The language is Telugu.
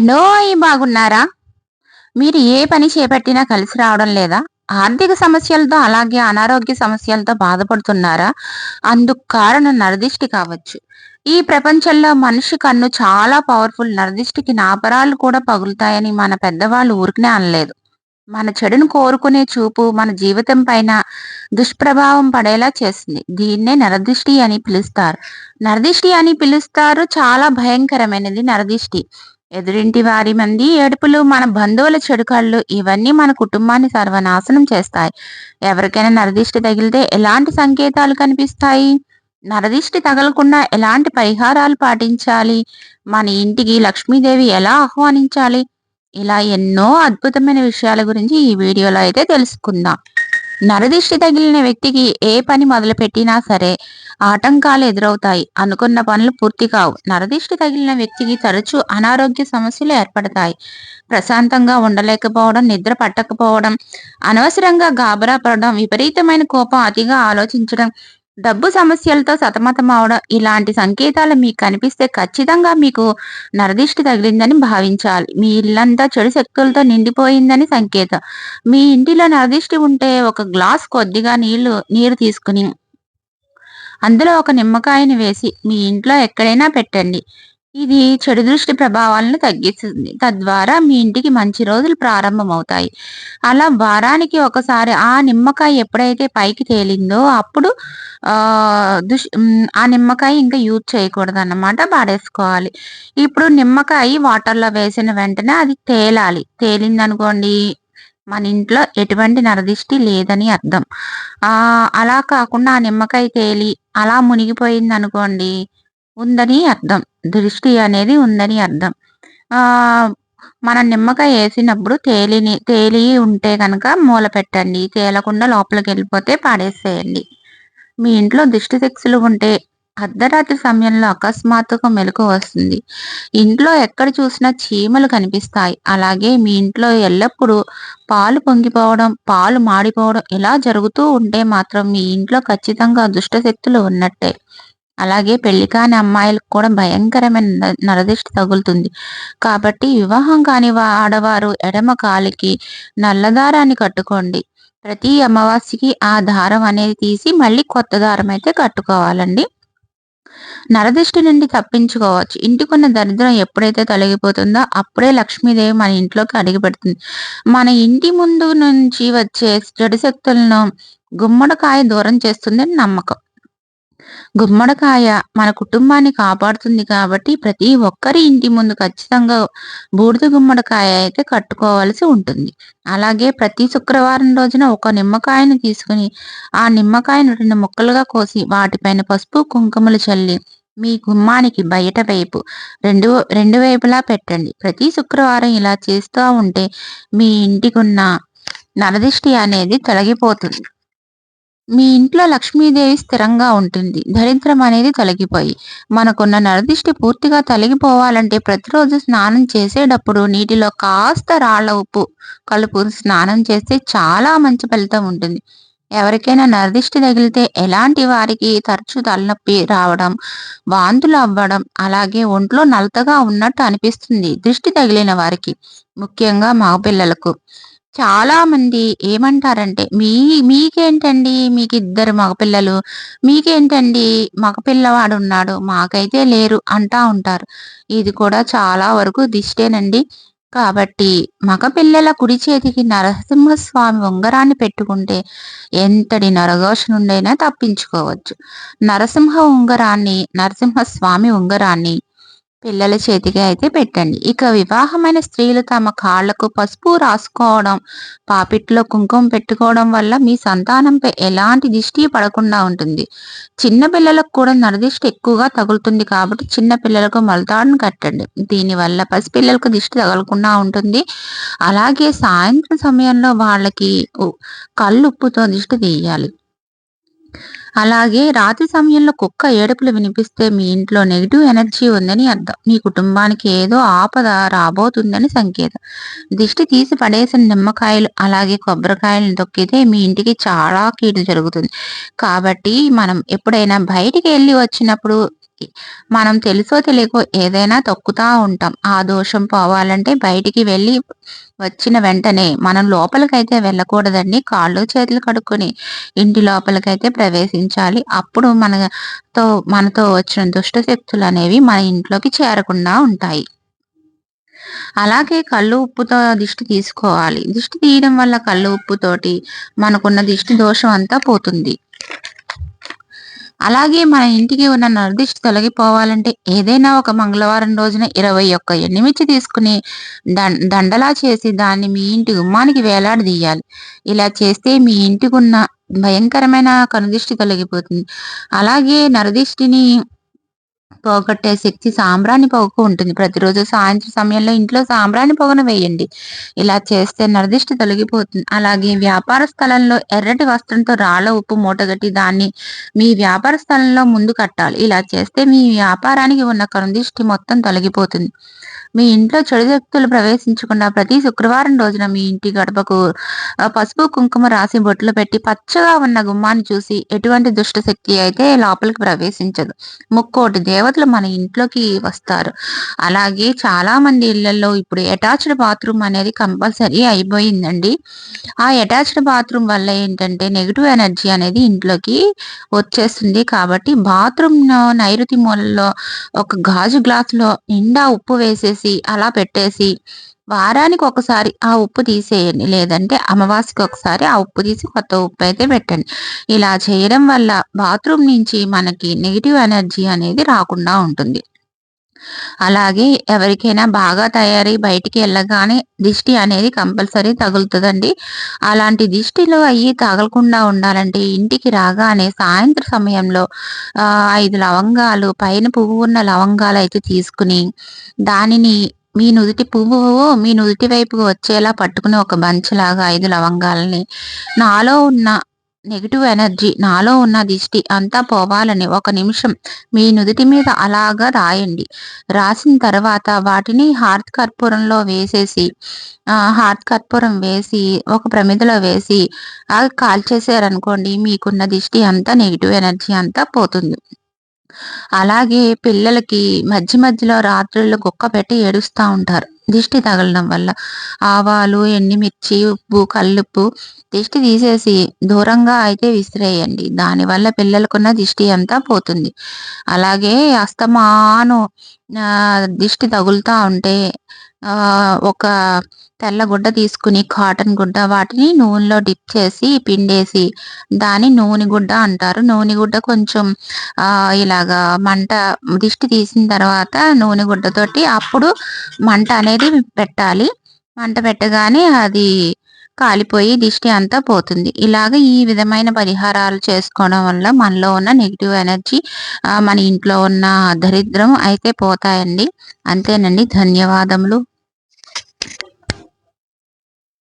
అండోయ్ బాగున్నారా? మీరు ఏ పని చేపట్టినా కలిసి రావడం లేదా? ఆర్థిక సమస్యలతో అలాగే అనారోగ్య సమస్యలతో బాధపడుతున్నారా? అందుకు కారణం నరదిష్టి కావచ్చు. ఈ ప్రపంచంలో మనిషి కన్ను చాలా పవర్ఫుల్ నరదిష్టికి నాపరాలు కూడా పగులుతాయని మన పెద్దవాళ్ళు ఊరికనే అనలేదు. మన చెడును కోరుకునే చూపు మన జీవితం పైన దుష్ప్రభావం పడేలా చేస్తుంది. దీన్నే నరదిష్టి అని పిలుస్తారు. నరదిష్టి అని పిలుస్తారు చాలా భయంకరమైనది నరదిష్టి. ఎదురింటి వారి మంది ఏడుపులు మన బంధువుల చెడుకళ్ళు ఇవన్నీ మన కుటుంబాన్ని సర్వనాశనం చేస్తాయి. ఎవరికైనా నరదిష్టి తగిలితే ఎలాంటి సంకేతాలు కనిపిస్తాయి? నరదిష్టి తగలకుండా ఎలాంటి పరిహారాలు పాటించాలి? మన ఇంటికి లక్ష్మీదేవి ఎలా ఆహ్వానించాలి? ఇలా ఎన్నో అద్భుతమైన విషయాల గురించి ఈ వీడియోలో అయితే తెలుసుకుందాం. నరదిష్టి తగిలిన వ్యక్తికి ఏ పని మొదలుపెట్టినా సరే ఆటంకాలు ఎదురవుతాయి. అనుకున్న పనులు పూర్తి కావు. నరదిష్టి తగిలిన వ్యక్తికి తరచూ అనారోగ్య సమస్యలు ఏర్పడతాయి. ప్రశాంతంగా ఉండలేకపోవడం నిద్ర పట్టకపోవడం అనవసరంగా గాబరా పడడం విపరీతమైన కోపం అతిగా ఆలోచించడం డబ్బు సమస్యలతో సతమతం అవడం ఇలాంటి సంకేతాలు మీకు కనిపిస్తే ఖచ్చితంగా మీకు నరదిష్టి తగిలిందని భావించాలి. మీ ఇల్లంతా చెడు శక్తులతో నిండిపోయిందని సంకేతం. మీ ఇంటిలో నరదిష్టి ఉంటే ఒక గ్లాస్ కొద్దిగా నీళ్ళు నీరు తీసుకుని అందులో ఒక నిమ్మకాయని వేసి మీ ఇంట్లో ఎక్కడైనా పెట్టండి. ఇది చెడు దృష్టి ప్రభావాలను తగ్గిస్తుంది. తద్వారా మీ ఇంటికి మంచి రోజులు ప్రారంభమవుతాయి. అలా వారానికి ఒకసారి ఆ నిమ్మకాయ ఎప్పుడైతే పైకి తేలిందో అప్పుడు ఆ దుష్ ఆ నిమ్మకాయ ఇంకా యూజ్ చేయకూడదు అన్నమాట పాడేసుకోవాలి ఇప్పుడు నిమ్మకాయ వాటర్లో వేసిన వెంటనే అది తేలాలి. తేలిందనుకోండి మన ఇంట్లో ఎటువంటి నరదిష్టి లేదని అర్థం. ఆ అలా కాకుండా ఆ నిమ్మకాయ తేలి అలా మునిగిపోయింది అనుకోండి ఉందని అర్థం. దృష్టి అనేది ఉందని అర్థం. ఆ మనం నిమ్మకాయ వేసినప్పుడు తేలిని తేలి ఉంటే కనుక మూల పెట్టండి. తేలకుండా లోపలికి వెళ్ళిపోతే పాడేసేయండి. మీ ఇంట్లో దిష్టి శిక్షలు ఉంటే అర్ధరాత్రి సమయంలో అకస్మాత్తుగా మెలకు వస్తుంది. ఇంట్లో ఎక్కడ చూసినా చీమలు కనిపిస్తాయి. అలాగే మీ ఇంట్లో ఎల్లప్పుడూ పాలు పొంగిపోవడం పాలు మాడిపోవడం ఇలా జరుగుతూ ఉంటే మాత్రం మీ ఇంట్లో ఖచ్చితంగా దుష్ట శక్తులు ఉన్నట్టే. అలాగే పెళ్ళి కాని అమ్మాయిలకు కూడా భయంకరమైన నరదిష్టి తగులుతుంది. కాబట్టి వివాహం కాని ఆడవారు ఎడమ కాలికి నల్లదారాన్ని కట్టుకోండి. ప్రతి అమావాస్యకి ఆ దారం అనేది తీసి మళ్ళీ కొత్త దారం అయితే కట్టుకోవాలండి. నరదిష్టి నుండి తప్పించుకోవచ్చు. ఇంటికున్న దరిద్రం ఎప్పుడైతే తొలగిపోతుందో అప్పుడే లక్ష్మీదేవి మన ఇంట్లోకి అడుగు పెడుతుంది. మన ఇంటి ముందు నుంచి వచ్చే చెడు శక్తులను గుమ్మడికాయ దూరం చేస్తుందని నమ్మకం. గుమ్మడికాయ మన కుటుంబాన్ని కాపాడుతుంది కాబట్టి ప్రతి ఒక్కరి ఇంటి ముందు ఖచ్చితంగా బూడిద గుమ్మడికాయ అయితే కట్టుకోవాల్సి ఉంటుంది. అలాగే ప్రతి శుక్రవారం రోజున ఒక నిమ్మకాయను తీసుకుని ఆ నిమ్మకాయను రెండు ముక్కలుగా కోసి వాటిపైన పసుపు కుంకుమలు చల్లి మీ గుమ్మానికి బయట వైపు రెండు రెండు వైపులా పెట్టండి. ప్రతి శుక్రవారం ఇలా చేస్తూ ఉంటే మీ ఇంటికున్న నరదిష్టి అనేది తొలగిపోతుంది. మీ ఇంట్లో లక్ష్మీదేవి స్థిరంగా ఉంటుంది. దరిద్రం అనేది తొలగిపోయి మనకున్న నరదిష్టి పూర్తిగా తొలగిపోవాలంటే ప్రతిరోజు స్నానం చేసేటప్పుడు నీటిలో కాస్త రాళ్ళ ఉప్పు కలుపు స్నానం చేస్తే చాలా మంచి ఫలితం ఉంటుంది. ఎవరికైనా నరదిష్టి తగిలితే ఎలాంటి వారికి తరచు తలనొప్పి రావడం వాంతులు అవ్వడం అలాగే ఒంట్లో నలతగా ఉన్నట్టు అనిపిస్తుంది. దృష్టి తగిలిన వారికి ముఖ్యంగా మగపిల్లలకు. చాలా మంది ఏమంటారంటే మీ మీకేంటండి? మీకు ఇద్దరు మగపిల్లలు. మీకేంటండి? మగపిల్లవాడు ఉన్నాడు మాకైతే లేరు అంటా ఉంటారు. ఇది కూడా చాలా వరకు దిష్టేనండి. కాబట్టి మగపిల్లల కుడి చేతికి నరసింహస్వామి ఉంగరాన్ని పెట్టుకుంటే ఎంతటి నరఘోష నుండైనా తప్పించుకోవచ్చు. నరసింహ ఉంగరాన్ని నరసింహస్వామి ఉంగరాన్ని పిల్లల చేతికి అయితే పెట్టండి. ఇక వివాహమైన స్త్రీలు తమ కాళ్ళకు పసుపు రాసుకోవడం పాపిట్లో కుంకుమ పెట్టుకోవడం వల్ల మీ సంతానంపై ఎలాంటి దిష్టి పడకుండా ఉంటుంది. చిన్న పిల్లలకు కూడా నరదిష్టి ఎక్కువగా తగులుతుంది కాబట్టి చిన్న పిల్లలకు మలతాడును కట్టండి. దీనివల్ల పసిపిల్లలకు దిష్టి తగలకుండా ఉంటుంది. అలాగే సాయంత్రం సమయంలో వాళ్ళకి కళ్ళు ఉప్పుతో దిష్టి తీయాలి. అలాగే రాత్రి సమయంలో కుక్క ఏడుపులు వినిపిస్తే మీ ఇంట్లో నెగిటివ్ ఎనర్జీ ఉందని అర్థం. మీ కుటుంబానికి ఏదో ఆపద రాబోతుందని సంకేతం. దిష్టి తీసి పడేసిన నిమ్మకాయలు అలాగే కొబ్బరికాయలను తొక్కితే మీ ఇంటికి చాలా కీడు జరుగుతుంది. కాబట్టి మనం ఎప్పుడైనా బయటికి వెళ్ళి వచ్చినప్పుడు దోషానికి మనం తెలుసో తెలియకో ఏదైనా తొక్కుతా ఉంటాం. ఆ దోషం పోవాలంటే బయటికి వెళ్ళి వచ్చిన వెంటనే మనం లోపలికైతే వెళ్ళకూడదండి. కాళ్ళు చేతులు కడుక్కొని ఇంటి లోపలికైతే ప్రవేశించాలి. అప్పుడు మనతో మనతో వచ్చిన దుష్ట శక్తులు అనేవి మన ఇంట్లోకి చేరకుండా ఉంటాయి. అలాగే కళ్ళు ఉప్పుతో దిష్టి తీసుకోవాలి. దిష్టి తీయడం వల్ల కళ్ళు ఉప్పుతోటి మనకున్న దిష్టి దోషం అంతా పోతుంది. అలాగే మన ఇంటికి ఉన్న నరదిష్టి తొలగిపోవాలంటే ఏదైనా ఒక మంగళవారం రోజున ఇరవై ఒక్క ఎన్నిమిచ్చి తీసుకుని దండలా చేసి దాన్ని మీ ఇంటి గుమ్మానికి వేలాడదీయాలి. ఇలా చేస్తే మీ ఇంటికి ఉన్న భయంకరమైన కనుదిష్టి తొలగిపోతుంది. అలాగే నరదిష్టిని పోగొట్టే శక్తి సాంబ్రాణి పొగకు ఉంటుంది. ప్రతిరోజు సాయంత్రం సమయంలో ఇంట్లో సాంబ్రాణి పొగను వేయండి. ఇలా చేస్తే నరదిష్టి తొలగిపోతుంది. అలాగే వ్యాపార స్థలంలో ఎర్రటి వస్త్రంతో రాళ్ళ ఉప్పు మూటగట్టి దాన్ని మీ వ్యాపార స్థలంలో ముందు కట్టాలి. ఇలా చేస్తే మీ వ్యాపారానికి ఉన్న కనుదిష్టి మొత్తం తొలగిపోతుంది. మీ ఇంట్లో చెడు శక్తులు ప్రవేశించకుండా ప్రతి శుక్రవారం రోజున మీ ఇంటి గడపకు పసుపు కుంకుమ రాసి బొట్లు పెట్టి పచ్చగా ఉన్న గుమ్మాన్ని చూసి ఎటువంటి దుష్ట శక్తి అయితే లోపలికి ప్రవేశించదు. ముక్కోటి దేవతలు మన ఇంట్లోకి వస్తారు. అలాగే చాలా మంది ఇళ్ళలో ఇప్పుడు అటాచ్డ్ బాత్రూమ్ అనేది కంపల్సరీ అయిపోయిందండి. ఆ అటాచ్డ్ బాత్రూమ్ వల్ల ఏంటంటే నెగిటివ్ ఎనర్జీ అనేది ఇంట్లోకి వచ్చేస్తుంది. కాబట్టి బాత్రూమ్ నైరుతి మూలలో ఒక గాజు గ్లాసులో నిండా ఉప్పు వేసేసి అలా పెట్టేసి వారానికి ఒకసారి ఆ ఉప్పు తీసేయండి. లేదంటే అమావాస్యకి ఒకసారి ఆ ఉప్పు తీసి కొత్త ఉప్పు అయితే పెట్టండి. ఇలా చేయడం వల్ల బాత్రూమ్ నుంచి మనకి నెగిటివ్ ఎనర్జీ అనేది రాకుండా ఉంటుంది. అలాగే ఎవరికైనా బాగా తయారై బయటికి వెళ్ళగానే దిష్టి అనేది కంపల్సరీ తగులుతుందండి. అలాంటి దిష్టిలో అయ్యి తగలకుండా ఉండాలంటే ఇంటికి రాగానే సాయంత్రం సమయంలో ఐదు లవంగాలు పైన పువ్వు ఉన్న లవంగాలు అయితే తీసుకుని దానిని మీ నుదుటి పువ్వు మీ నుదుటి వైపు వచ్చేలా పట్టుకుని ఒక బంచ్లాగా ఐదు లవంగాలని నాలో ఉన్న నెగిటివ్ ఎనర్జీ నాలో ఉన్న దిష్టి అంతా పోవాలని ఒక నిమిషం మీ నుదుటి మీద అలాగా రాయండి. రాసిన తర్వాత వాటిని హార్త్ కర్పూరంలో వేసేసి హార్త్ కర్పూరం వేసి ఒక ప్రమిదలో వేసి అవి కాల్చేసారనుకోండి మీకున్న దిష్టి అంతా నెగిటివ్ ఎనర్జీ అంతా పోతుంది. అలాగే పిల్లలకి మధ్య మధ్యలో రాత్రుల్లో కుక్క పెట్టి ఏడుస్తూ ఉంటారు. దిష్టి తగలడం వల్ల ఆవాలు ఎండిమిర్చి ఉప్పు కల్లుప్పు దిష్టి తీసేసి దూరంగా అయితే విసిరేయండి. దానివల్ల పిల్లలకున్న దిష్టి అంతా పోతుంది. అలాగే అస్తమాను దిష్టి తగులుతూ ఉంటే ఒక తెల్ల గుడ్డ తీసుకుని కాటన్ గుడ్డ వాటిని నూనెలో డిప్ చేసి పిండేసి దాని నూనె గుడ్డ అంటారు. నూనె గుడ్డ కొంచెం ఇలాగా మంట దిష్టి తీసిన తర్వాత నూనె గుడ్డతోటి అప్పుడు మంట అనేది పెట్టాలి. మంట పెట్టగానే అది కాలిపోయి దిష్టి అంతా పోతుంది. ఇలాగ ఈ విధమైన పరిహారాలు చేసుకోవడం వల్ల మనలో ఉన్న నెగిటివ్ ఎనర్జీ మన ఇంట్లో ఉన్న దరిద్రం అయితే పోతాయండి. అంతేనండి. ధన్యవాదములు.